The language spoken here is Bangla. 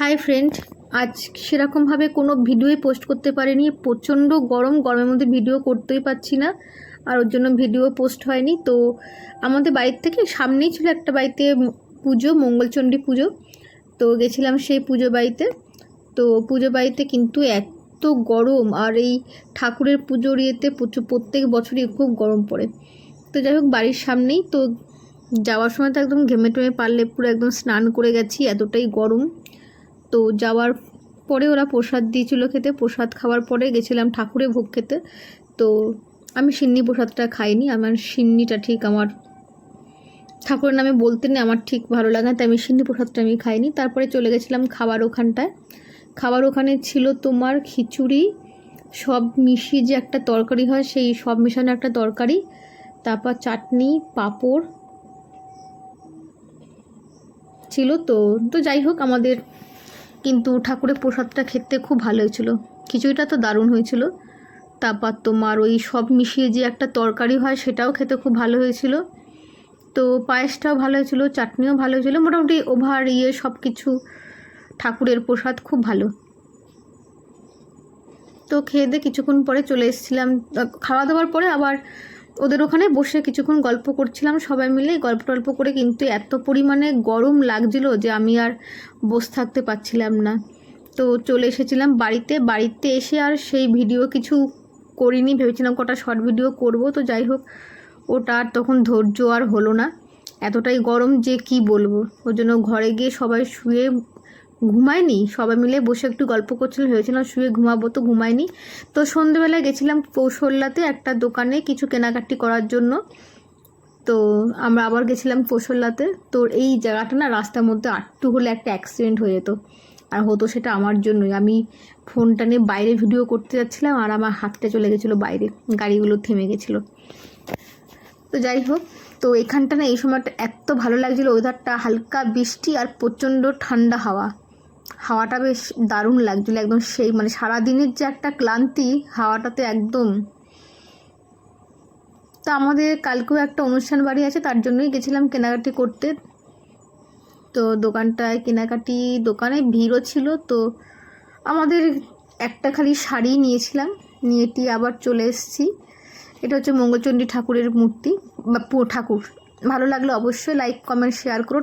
হাই ফ্রেন্ড আজ সেরকমভাবে কোনো ভিডিওই পোস্ট করতে পারিনি। প্রচণ্ড গরম, গরমের মধ্যে ভিডিও করতেই পারছি না। আর ওর জন্য ভিডিও পোস্ট হয়নি। তো আমাদের বাড়ির থেকে সামনেই ছিল একটা বাড়িতে পুজো, মঙ্গলচণ্ডী পুজো। তো গেছিলাম সেই পুজো বাড়িতে। তো পুজো বাড়িতে কিন্তু এত গরম আর এই ঠাকুরের পুজোর ইয়েতে প্রত্যেক বছরই খুব গরম পড়ে। তো যাই হোক, বাড়ির সামনেই তো যাওয়ার সময় তো একদম ঘেমে টেমে পারলে পুরো একদম স্নান করে গেছি, এতটাই গরম। তো যাওয়ার পরে ওরা প্রসাদ দিয়েছিল খেতে। প্রসাদ খাওয়ার পরে গেছিলাম ঠাকুরে ভোগ খেতে। তো আমি সিন্নি প্রসাদটা খাইনি। আমার সিন্নিটা ঠিক আমার ঠাকুরের নামে বলতে নেই, আমার ঠিক ভালো লাগে তাই আমি সিন্নি প্রসাদটা আমি খাইনি। তারপরে চলে গেছিলাম খাবার ওখানটায়। খাবার ওখানে ছিল তোমার খিচুড়ি, সব মিশিয়ে যে একটা তরকারি হয়, সেই সব মিশানো একটা তরকারি, তারপর চাটনি, পাঁপড় ছিল তো। তো যাই হোক, আমাদের কিন্তু ঠাকুরের প্রসাদটা খেতে খুব ভালো হয়েছিল। খিচুড়িটা তো দারুণ হয়েছিল। তারপর তোমার ওই সব মিশিয়ে যে একটা তরকারি হয়, সেটাও খেতে খুব ভালো হয়েছিল। তো পায়েসটাও ভালো হয়েছিল, চাটনিও ভালো হয়েছিল। মোটামুটি ওভার ইয়ে সব কিছু ঠাকুরের প্রসাদ খুব ভালো। তো খেয়ে দিয়ে কিছুক্ষণ পরে চলে এসেছিলাম। খাওয়া দাওয়ার পরে আবার ওদের ওখানে বসে কিছুক্ষণ গল্প করছিলাম সবাই মিলে। গল্প টল্প করে কিন্তু এত পরিমাণে গরম লাগছিল যে আমি আর বসে থাকতে পারছিলাম না। তো চলে এসেছিলাম বাড়িতে। বাড়িতে এসে আর সেই ভিডিও কিছু করিনি, ভেবেছিলাম কটা শর্ট ভিডিও করব। তো যাই হোক, ওটা আর তখন ধৈর্য আর হলো না। এতটাই গরম যে কি বলব? ওর জন্য ঘরে গিয়ে সবাই শুয়ে ঘুমায়নি, সবাই মিলে বসে একটু গল্প করছিল ভেবেছিলাম শুয়ে ঘুমাবো তো ঘুমায়নি। তো সন্ধেবেলায় গেছিলাম কৌশল্যাতে একটা দোকানে কিছু কেনাকাটি করার জন্য। তো আমরা আবার গেছিলাম কৌশল্যাতে। তো এই জায়গাটা না রাস্তার মধ্যে আটটু হলে একটা অ্যাক্সিডেন্ট হয়ে যেত। আর হতো সেটা আমার জন্যই। আমি ফোনটা নিয়ে বাইরে ভিডিও করতে যাচ্ছিলাম আর আমার হাতটা চলে গেছিল বাইরে, গাড়িগুলো থেমে গেছিল। তো যাই হোক, তো এখানটা না এই সময়টা এত ভালো লাগছিল ওয়েদারটা হালকা বৃষ্টি আর প্রচণ্ড ঠান্ডা হাওয়া। হাওয়াটা বেশ দারুণ লাগছিল, একদম সেই মানে সারাদিনের যে একটা ক্লান্তি হাওয়াটাতে একদম। তো আমাদের কালকেও একটা অনুষ্ঠান বাড়ি আছে, তার জন্যই গেছিলাম কেনাকাটি করতে। তো দোকানটায় কেনাকাটি, দোকানে ভিড়ও ছিল, তো আমাদের একটা খালি শাড়ি নিয়েছিলাম, নিয়ে টিয়ে আবার চলে এসেছি। এটা হচ্ছে মঙ্গলচণ্ডী ঠাকুরের মূর্তি, বা ঠাকুর। ভালো লাগলে অবশ্যই লাইক কমেন্ট শেয়ার করো।